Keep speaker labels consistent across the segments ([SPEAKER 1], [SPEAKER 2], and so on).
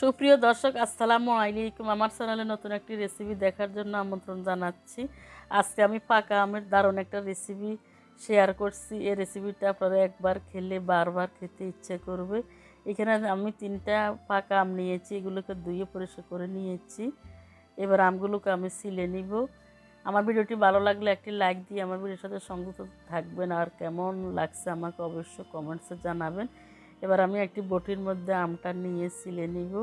[SPEAKER 1] সুপ্রিয় দর্শক, আসসালামু আলাইকুম। আমার চ্যানেলে নতুন একটি রেসিপি দেখার জন্য আমন্ত্রণ জানাচ্ছি। আজকে আমি পাকা আমের দারুণ একটা রেসিপি শেয়ার করছি। এই রেসিপিটা আপনারা একবার খেলে বারবার খেতে ইচ্ছে করবে। এখানে আমি তিনটা পাকা আম নিয়েছি, এগুলোকে ধুয়ে পরিষ্কার করে নিয়েছি। এবার আমগুলোকে আমি সিলে নিব। আমার ভিডিওটি ভালো লাগলে একটি লাইক দিয়ে আমার ভিডিওর সাথে সংযুক্ত থাকবেন। আর কেমন লাগছে আমাকে অবশ্যই কমেন্টসে জানাবেন। এবার আমি একটি বটির মধ্যে আমটা নিয়ে সিলে নিব।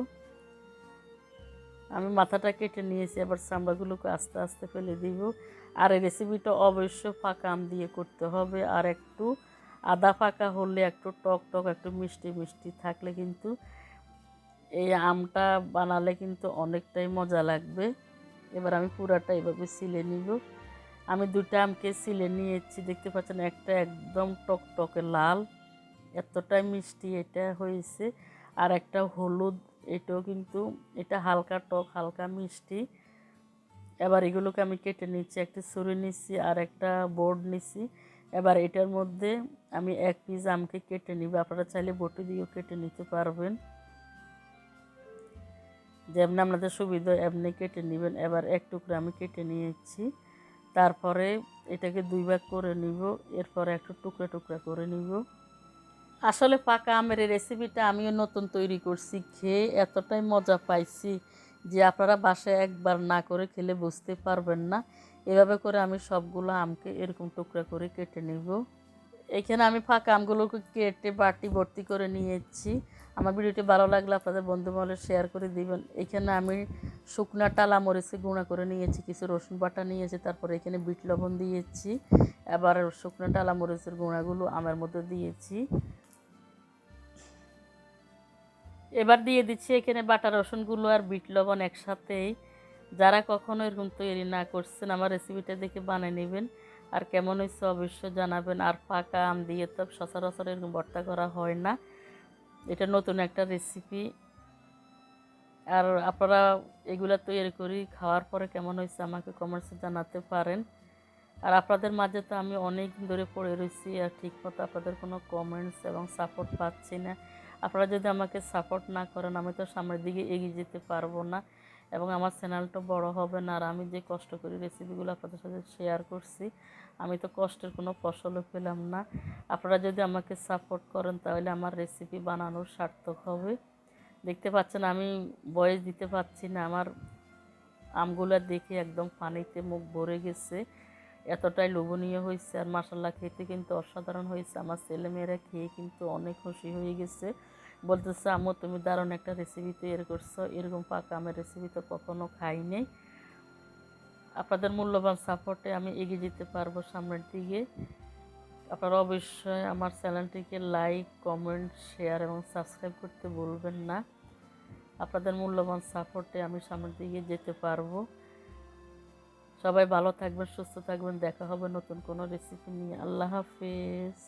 [SPEAKER 1] আমি মাথাটা কেটে নিয়েছি, এবার চামড়াগুলোকে আস্তে আস্তে ফেলে দিব। আর এই রেসিপিটা অবশ্য ফাঁকা আম দিয়ে করতে হবে। আর একটু আদা ফাঁকা হলে একটু টক টক, একটু মিষ্টি মিষ্টি থাকলে কিন্তু এই আমটা বানালে কিন্তু অনেকটাই মজা লাগবে। এবার আমি পুরাটা এভাবে সিলে নিব। আমি দুটা আমকে সিলে নিয়েছি, দেখতে পাচ্ছেন একটা একদম টক টকে লাল। এতটাই মিষ্টি এটা হয়েছে। আর একটা হলুদ, এটাও কিন্তু, এটা হালকা টক, হালকা মিষ্টি। এবার এগুলোকে আমি কেটে নিচ্ছি, একটা ছুরি নিচ্ছি আর একটা বোর্ড নিচ্ছি। এবার এটার মধ্যে আমি এক পিস আমকে কেটে নিব। আপনারা চাইলে বটি দিয়েও কেটে নিতে পারবেন। যেমনি আপনাদের সুবিধা এমনি কেটে নেবেন। এবার এক টুকরো আমি কেটে নিয়েছি। তারপরে এটাকে দুই ভাগ করে নিব। এরপরে একটু টুকরা টুকরা করে নিব। আসলে পাকা আমের রেসিপিটা আমিও নতুন তৈরি করছি, খেয়ে এতটাই মজা পাইছি যে আপনারা বাসায় একবার না করে খেলে বুঝতে পারবেন না। এভাবে করে আমি সবগুলো আমকে এরকম টুকরা করে কেটে নিব। এখানে আমি ফাঁকা আমগুলোকে কেটে বাটি ভর্তি করে নিয়েছি। আমার ভিডিওটি ভালো লাগলে আপনাদের বন্ধু মহলে শেয়ার করে দিবেন। এখানে আমি শুকনা টালা মরিচে গুঁড়া করে নিয়েছি, কিছু রসুন বাটা নিয়েছি, তারপরে এখানে বিট লবণ দিয়েছি। এবার শুকনো টালা মরিচের গুঁড়াগুলো আমের মধ্যে দিয়েছি। এবার দিয়ে দিচ্ছি এখানে বাটা রসুনগুলো আর বিট লবণ একসাথেই যারা কখনো এরকম তৈরি না করছেন, আমার রেসিপিটা দেখে বানিয়ে নেবেন। আর কেমন হয়েছে অবশ্যই জানাবেন। আর পাকা আম দিয়ে তো সচরাচর এরকম ভর্তা করা হয় না। এটা নতুন একটা রেসিপি আর আপনারা এগুলো তৈরি করি, খাওয়ার পরে কেমন হয়েছে আমাকে কমেন্টসে জানাতে পারেন। আর আপনাদের মাঝে তো আমি অনেক ধরে পড়ে রয়েছি, আর ঠিকমতো আপনাদের কোনো কমেন্টস এবং সাপোর্ট পাচ্ছি না। আপনারা যদি আমাকে সাপোর্ট না করেন, আমি তো সামনের দিকে এগিয়ে যেতে পারব না এবং আমার চ্যানেলটা বড় হবে না। আর আমি যে কষ্ট করি রেসিপিগুলো আপনাদের সাথে শেয়ার করছি, আমি তো কষ্টের কোনো ফসলও পেলাম না। আপনারা যদি আমাকে সাপোর্ট করেন, তাহলে আমার রেসিপি বানানোর সার্থক হবে। দেখতে পাচ্ছেন, আমি বয়স দিতে পারছি না। আমার আমগুলো দেখে একদম পানিতে মুখ ভরে গেছে। এতটাই লোভনীয় হয়েছে আর মাসাল্লা খেতে কিন্তু অসাধারণ হয়েছে। আমার ছেলেমেয়েরা খেয়ে কিন্তু অনেক খুশি হয়ে গেছে। বলতেছে, আম্মু, তুমি দারুণ একটা রেসিপি তৈরি করছ। এরকম পাকা আমের রেসিপি তো কখনো খাইনি আপনাদের মূল্যবান সাপোর্টে আমি এগিয়ে যেতে পারব সামনের দিকে। আপনারা অবশ্যই আমার চ্যানেলটিকে লাইক কমেন্ট শেয়ার এবং সাবস্ক্রাইব করতে ভুলবেন না। আপনাদের মূল্যবান সাপোর্টে আমি সামনের দিকে যেতে পারব। সবাই ভালো থাকবেন সুস্থ থাকবেন দেখা হবে নতুন কোনো রেসিপি নিয়ে। আল্লাহ হাফিজ।